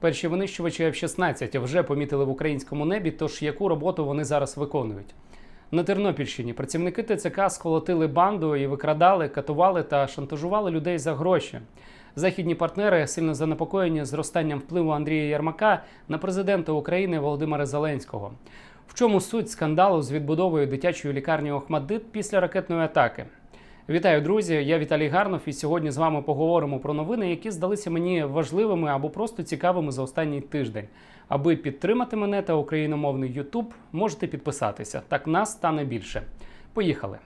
Перші винищувачі F-16 вже помітили в українському небі. Тож яку роботу вони зараз виконують? На Тернопільщині працівники ТЦК сколотили банду і викрадали, катували та шантажували людей за гроші. Західні партнери сильно занепокоєні зростанням впливу Андрія Ярмака на президента України Володимира Зеленського. В чому суть скандалу з відбудовою дитячої лікарні Охмаддит після ракетної атаки? Вітаю, друзі! Я Віталій Гарнов, і сьогодні з вами поговоримо про новини, які здалися мені важливими або просто цікавими за останній тиждень. Аби підтримати мене та україномовний YouTube, можете підписатися. Так нас стане більше. Поїхали.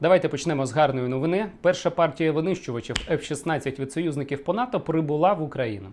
Давайте почнемо з гарної новини. Перша партія винищувачів F-16 від союзників по НАТО прибула в Україну.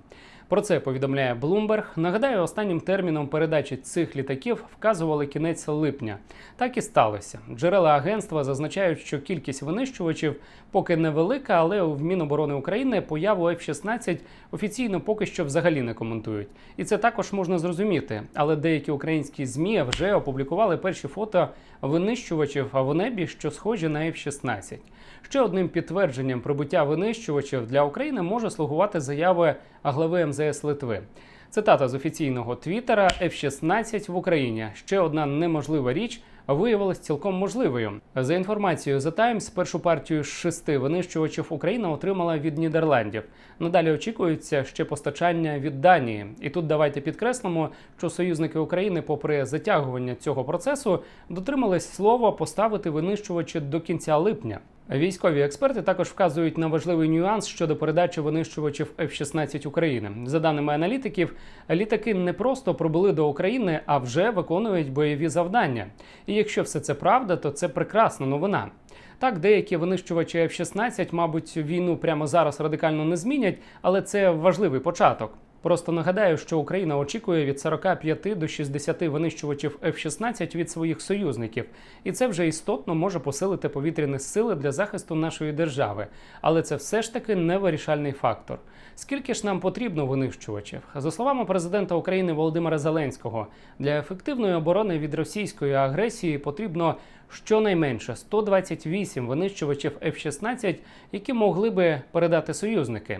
Про це повідомляє Bloomberg. Нагадаю, останнім терміном передачі цих літаків вказували кінець липня. Так і сталося. Джерела агентства зазначають, що кількість винищувачів поки невелика, але в Міноборони України появу F-16 офіційно поки що взагалі не коментують. І це також можна зрозуміти. Але деякі українські змі вже опублікували перші фото винищувачів в небі, що схожі на F-16. Ще одним підтвердженням прибуття винищувачів для України може слугувати заяви глави МЗС Литви. Цитата з офіційного твіттера F-16 в Україні. Ще одна неможлива річ виявилась цілком можливою. За інформацією The Times, першу партію з шести винищувачів Україна отримала від Нідерландів. Надалі очікується ще постачання від Данії. І тут давайте підкреслимо, що союзники України, попри затягування цього процесу, дотримались слова поставити винищувачі до кінця липня. Військові експерти також вказують на важливий нюанс щодо передачі винищувачів F-16 України. За даними аналітиків, літаки не просто прибули до України, а вже виконують бойові завдання. І якщо все це правда, то це прекрасна новина. Так, деякі винищувачі F-16, мабуть, війну прямо зараз радикально не змінять, але це важливий початок. Просто нагадаю, що Україна очікує від 45 до 60 винищувачів F-16 від своїх союзників, і це вже істотно може посилити повітряні сили для захисту нашої держави. Але це все ж таки не вирішальний фактор. Скільки ж нам потрібно винищувачів? За словами президента України Володимира Зеленського, для ефективної оборони від російської агресії потрібно щонайменше 128 винищувачів F-16, які могли би передати союзники.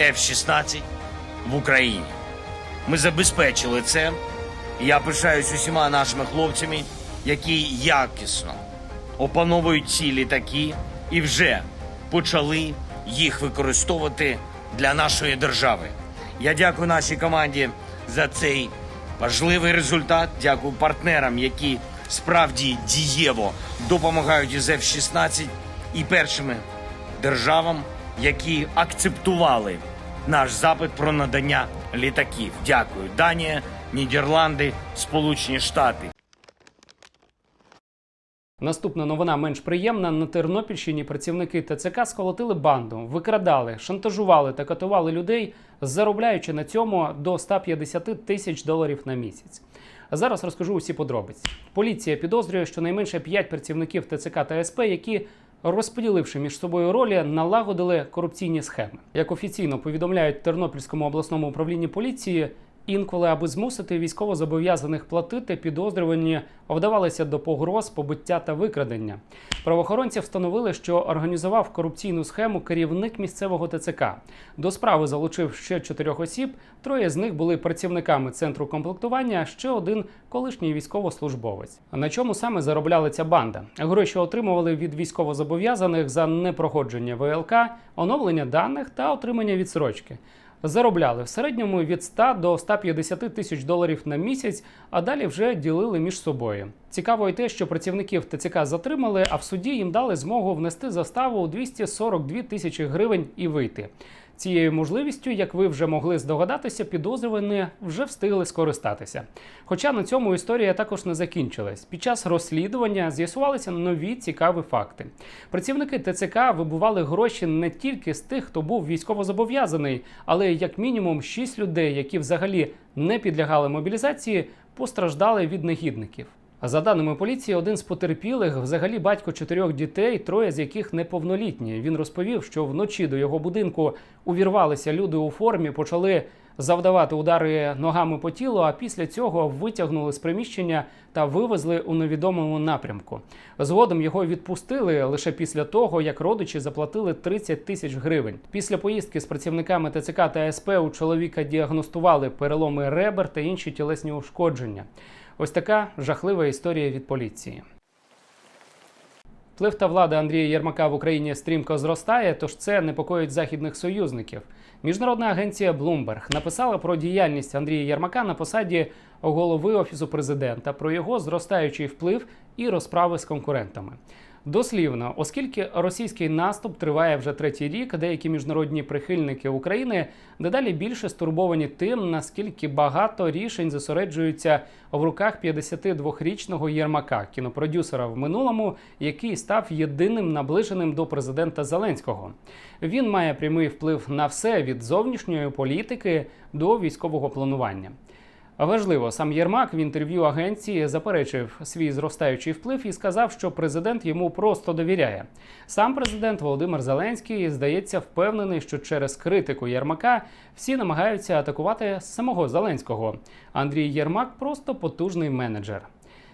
F-16 в Україні. Ми забезпечили це. Я пишаюсь усіма нашими хлопцями, які якісно опановують ці літаки і вже почали їх використовувати для нашої держави. Я дякую нашій команді за цей важливий результат. Дякую партнерам, які справді дієво допомагають із F-16 і першими державам, які акцептували наш запит про надання літаків. Дякую, Данія, Нідерланди, Сполучені Штати. Наступна новина менш приємна. На Тернопільщині працівники ТЦК сколотили банду, викрадали, шантажували та катували людей, заробляючи на цьому до 150 тисяч доларів на місяць. Зараз розкажу усі подробиці. Поліція підозрює, що найменше 5 працівників ТЦК та СП, які розподіливши між собою ролі, налагодили корупційні схеми. Як офіційно повідомляють Тернопільському обласному управлінні поліції. Інколи, аби змусити військовозобов'язаних платити, підозрювані вдавалися до погроз, побиття та викрадення. Правоохоронці встановили, що організував корупційну схему керівник місцевого ТЦК. До справи залучив ще чотирьох осіб. Троє з них були працівниками центру комплектування, а ще один колишній військовослужбовець. На чому саме заробляла ця банда? Гроші отримували від військовозобов'язаних за непроходження ВЛК, оновлення даних та отримання відсрочки. Заробляли в середньому від 100 до 150 тисяч доларів на місяць, а далі вже ділили між собою. Цікаво й те, що працівників ТЦК затримали, а в суді їм дали змогу внести заставу у 242 тисячі гривень і вийти. Цією можливістю, як ви вже могли здогадатися, підозрювані вже встигли скористатися. Хоча на цьому історія також не закінчилась. Під час розслідування з'ясувалися нові цікаві факти. Працівники ТЦК вибували гроші не тільки з тих, хто був військовозобов'язаний, але як мінімум 6 людей, які взагалі не підлягали мобілізації, постраждали від негідників. За даними поліції, один з потерпілих взагалі батько чотирьох дітей, троє з яких неповнолітні. Він розповів, що вночі до його будинку увірвалися люди у формі, почали завдавати удари ногами по тілу, а після цього витягнули з приміщення та вивезли у невідомому напрямку. Згодом його відпустили лише після того, як родичі заплатили 30 тисяч гривень. Після поїздки з працівниками ТЦК та СП у чоловіка діагностували переломи ребер та інші тілесні ушкодження. Ось така жахлива історія від поліції. Вплив та влада Андрія Єрмака в Україні стрімко зростає, тож це непокоїть західних союзників. Міжнародна агенція Bloomberg написала про діяльність Андрія Єрмака на посаді голови офісу президента, про його зростаючий вплив і розправи з конкурентами. Дослівно, оскільки російський наступ триває вже третій рік, деякі міжнародні прихильники України дедалі більше стурбовані тим, наскільки багато рішень зосереджуються в руках 52-річного Єрмака, кінопродюсера в минулому, який став єдиним наближеним до президента Зеленського. Він має прямий вплив на все від зовнішньої політики до військового планування. Важливо, сам Єрмак в інтерв'ю агенції заперечив свій зростаючий вплив і сказав, що президент йому просто довіряє. Сам президент Володимир Зеленський здається впевнений, що через критику Єрмака всі намагаються атакувати самого Зеленського. Андрій Єрмак просто потужний менеджер.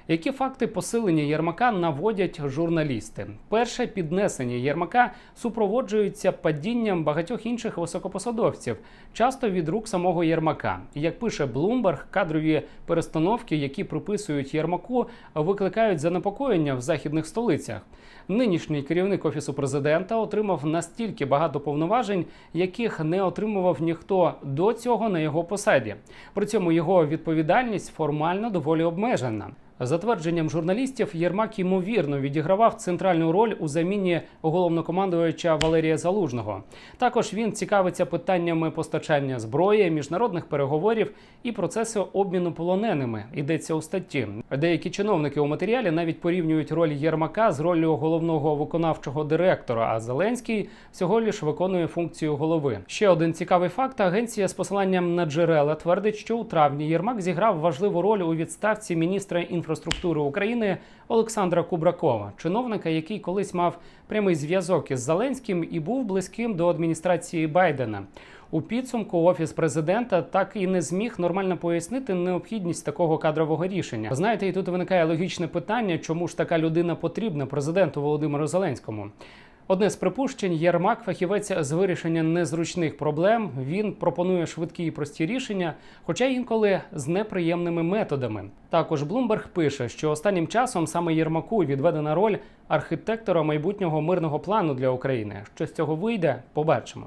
Які факти посилення Єрмака наводять журналісти? Перше піднесення Єрмака супроводжується падінням багатьох інших високопосадовців, часто від рук самого Єрмака. Як пише Bloomberg, кадрові перестановки, які приписують Єрмаку, викликають занепокоєння в західних столицях. Нинішній керівник офісу президента отримав настільки багато повноважень, яких не отримував ніхто до цього на його посаді. При цьому його відповідальність формально доволі обмежена. За твердженням журналістів, Єрмак ймовірно відігравав центральну роль у заміні головнокомандуюча Валерія Залужного. Також він цікавиться питаннями постачання зброї, міжнародних переговорів і процесу обміну полоненими. Йдеться у статті. Деякі чиновники у матеріалі навіть порівнюють роль Єрмака з роллю головного виконавчого директора. А Зеленський всього лиш виконує функцію голови. Ще один цікавий факт: агенція з посиланням на джерела твердить, що у травні Єрмак зіграв важливу роль у відставці міністра інфраструктури України Олександра Кубракова, чиновника, який колись мав прямий зв'язок із Зеленським і був близьким до адміністрації Байдена. У підсумку офіс президента так і не зміг нормально пояснити необхідність такого кадрового рішення. Знаєте, і тут виникає логічне питання, чому ж така людина потрібна президенту Володимиру Зеленському. Одне з припущень Єрмак, фахівець з вирішення незручних проблем. Він пропонує швидкі і прості рішення, хоча інколи з неприємними методами. Також Блумберг пише, що останнім часом саме Єрмаку відведена роль архітектора майбутнього мирного плану для України. Що з цього вийде, побачимо.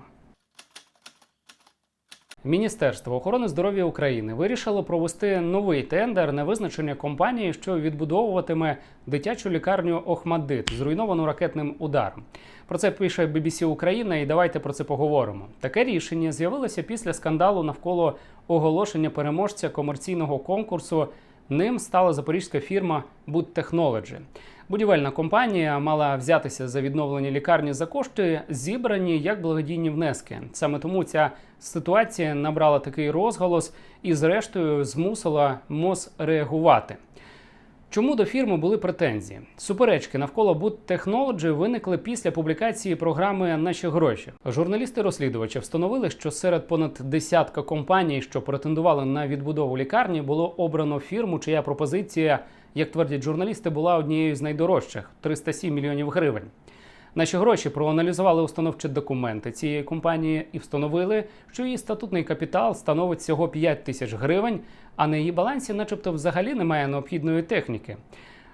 Міністерство охорони здоров'я України вирішило провести новий тендер на визначення компанії, що відбудовуватиме дитячу лікарню Охмадит, зруйновану ракетним ударом. Про це пише BBC Україна, і давайте про це поговоримо. Таке рішення з'явилося після скандалу навколо оголошення переможця комерційного конкурсу. Ним стала запорізька фірма Technology. Будівельна компанія мала взятися за відновлення лікарні за кошти, зібрані як благодійні внески. Саме тому ця ситуація набрала такий розголос і, зрештою, змусила МОЗ реагувати. Чому до фірми були претензії? Суперечки навколо Boot Technology виникли після публікації програми Наші гроші. Журналісти-розслідувачі встановили, що серед понад десятка компаній, що претендували на відбудову лікарні, було обрано фірму, чия пропозиція, як твердять журналісти, була однією з найдорожчих 307 мільйонів гривень. Наші гроші проаналізували установчі документи цієї компанії і встановили, що її статутний капітал становить всього 5 тисяч гривень, а на її балансі, начебто, взагалі немає необхідної техніки.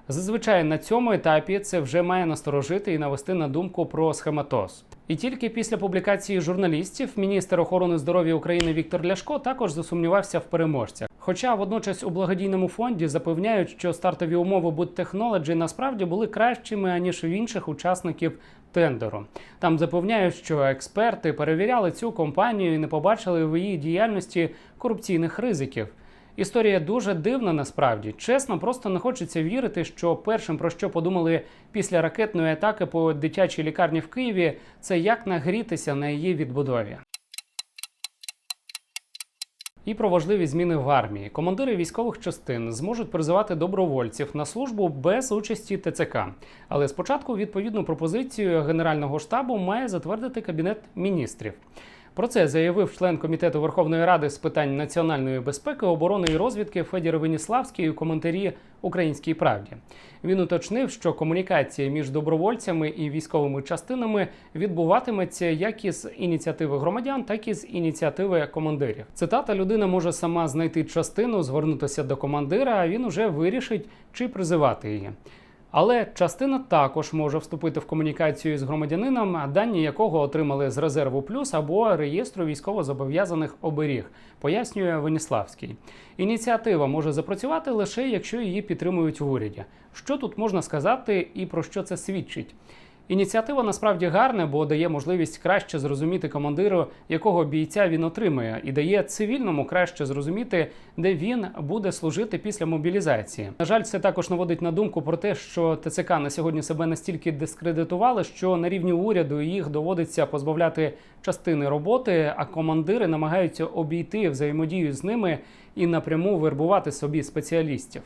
Зазвичай на цьому етапі це вже має насторожити і навести на думку про схематоз. І тільки після публікації журналістів міністр охорони здоров'я України Віктор Ляшко також засумнівався в переможцях. Хоча водночас у благодійному фонді запевняють, що стартові умови Technology насправді були кращими аніж в інших учасників тендеру. Там запевняють, що експерти перевіряли цю компанію і не побачили в її діяльності корупційних ризиків. Історія дуже дивна насправді. Чесно, просто не хочеться вірити, що першим про що подумали після ракетної атаки по дитячій лікарні в Києві, це як нагрітися на її відбудові. І про важливі зміни в армії. Командири військових частин зможуть призивати добровольців на службу без участі ТЦК. Але спочатку відповідну пропозицію Генерального штабу має затвердити Кабінет міністрів. Про це заявив член комітету Верховної Ради з питань національної безпеки, оборони і розвідки Федір Веніславський у коментарі Українській правді. Він уточнив, що комунікація між добровольцями і військовими частинами відбуватиметься як із ініціативи громадян, так і з ініціативи командирів. Цитата людина може сама знайти частину, звернутися до командира, а він уже вирішить, чи призивати її. Але частина також може вступити в комунікацію з громадянином, дані якого отримали з резерву плюс або реєстру військовозобов'язаних оберіг, пояснює Веніславський. Ініціатива може запрацювати лише якщо її підтримують в уряді. Що тут можна сказати і про що це свідчить? Ініціатива насправді гарна, бо дає можливість краще зрозуміти командиру, якого бійця він отримує, і дає цивільному краще зрозуміти, де він буде служити після мобілізації. На жаль, це також наводить на думку про те, що ТЦК на сьогодні себе настільки дискредитували, що на рівні уряду їх доводиться позбавляти частини роботи, а командири намагаються обійти взаємодію з ними і напряму вербувати собі спеціалістів.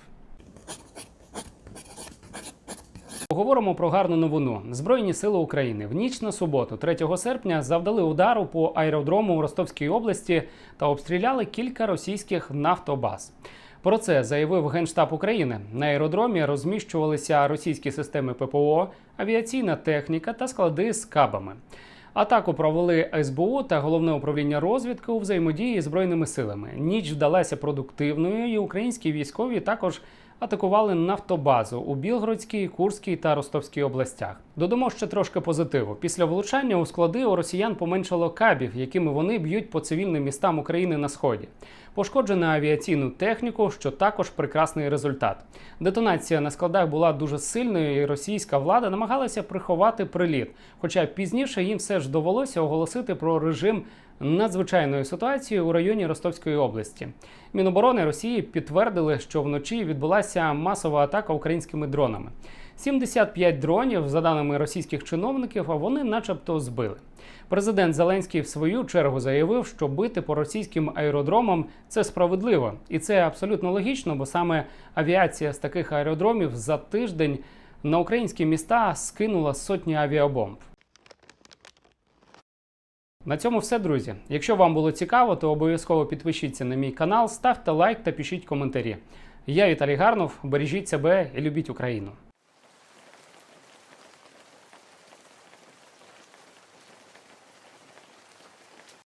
Поговоримо про гарну новину. Збройні сили України в ніч на суботу, 3 серпня, завдали удару по аеродрому у Ростовській області та обстріляли кілька російських нафтобаз. Про це заявив Генштаб України. На аеродромі розміщувалися російські системи ППО, авіаційна техніка та склади з кабами. Атаку провели СБУ та головне управління розвідки у взаємодії з збройними силами. Ніч вдалася продуктивною, і українські військові також атакували нафтобазу у Білгородській, Курській та Ростовській областях. Додамо ще трошки позитиву. Після влучання у склади у росіян поменшало кабів, якими вони б'ють по цивільним містам України на сході. Пошкоджено авіаційну техніку, що також прекрасний результат. Детонація на складах була дуже сильною, і російська влада намагалася приховати приліт. Хоча пізніше їм все ж довелося оголосити про режим надзвичайної ситуації у районі Ростовської області. Міноборони Росії підтвердили, що вночі відбулася масова атака українськими дронами. 75 дронів, за даними російських чиновників, а вони начебто збили. Президент Зеленський в свою чергу заявив, що бити по російським аеродромам це справедливо, і це абсолютно логічно, бо саме авіація з таких аеродромів за тиждень на українські міста скинула сотні авіабомб. На цьому все, друзі. Якщо вам було цікаво, то обов'язково підпишіться на мій канал, ставте лайк та пишіть коментарі. Я Віталій Гарнов. Бережіть себе і любіть Україну.